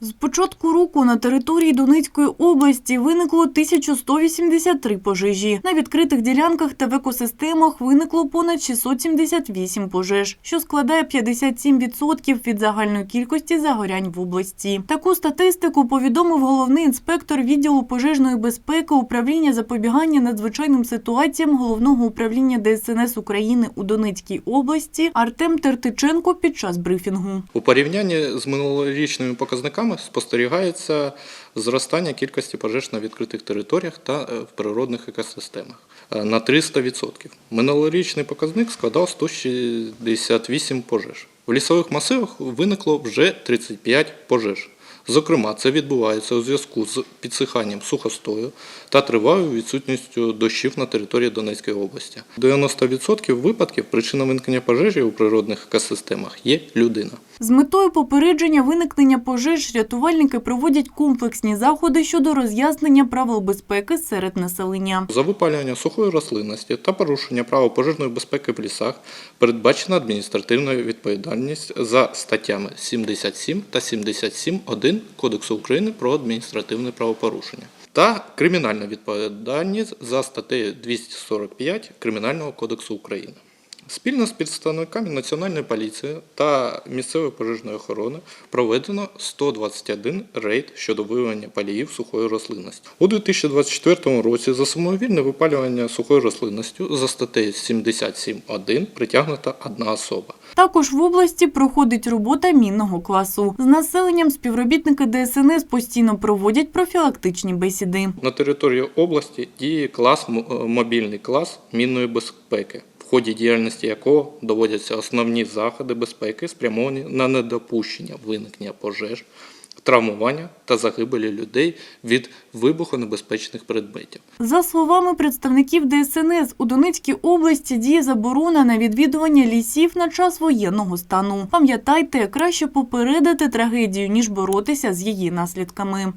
З початку року на території Донецької області виникло 1183 пожежі. На відкритих ділянках та в екосистемах виникло понад 678 пожеж, що складає 57% від загальної кількості загорянь в області. Таку статистику повідомив головний інспектор відділу пожежної безпеки управління запобігання надзвичайним ситуаціям головного управління ДСНС України у Донецькій області Артем Тертиченко під час брифінгу. У порівнянні з минулорічними показниками спостерігається зростання кількості пожеж на відкритих територіях та е, в природних екосистемах е, на 300%. Минулорічний показник складав 168 пожеж. В лісових масивах виникло вже 35 пожеж. Зокрема, це відбувається у зв'язку з підсиханням сухостою та тривалою відсутністю дощів на території Донецької області. 90% випадків причина виникнення пожежі у природних екосистемах є людина. З метою попередження виникнення пожеж рятувальники проводять комплексні заходи щодо роз'яснення правил безпеки серед населення. За випалювання сухої рослинності та порушення правил пожежної безпеки в лісах передбачена адміністративна відповідальність за статтями 77 та 77.1 Кодексу України про адміністративне правопорушення та кримінальна відповідальність за статтею 245 Кримінального кодексу України. Спільно з представниками Національної поліції та місцевої пожежної охорони проведено 121 рейд щодо виявлення паліїв сухої рослинності. У 2024 році за самовільне випалювання сухою рослинністю за статтею 77.1 притягнута одна особа. Також в області проходить робота мінного класу. З населенням співробітники ДСНС постійно проводять профілактичні бесіди. На території області діє клас е, мобільний клас мінної безпеки, в ході діяльності якого доводяться основні заходи безпеки, спрямовані на недопущення виникнення пожеж, травмування та загибелі людей від вибухонебезпечних предметів. За словами представників ДСНС, у Донецькій області діє заборона на відвідування лісів на час воєнного стану. Пам'ятайте, краще попередити трагедію, ніж боротися з її наслідками.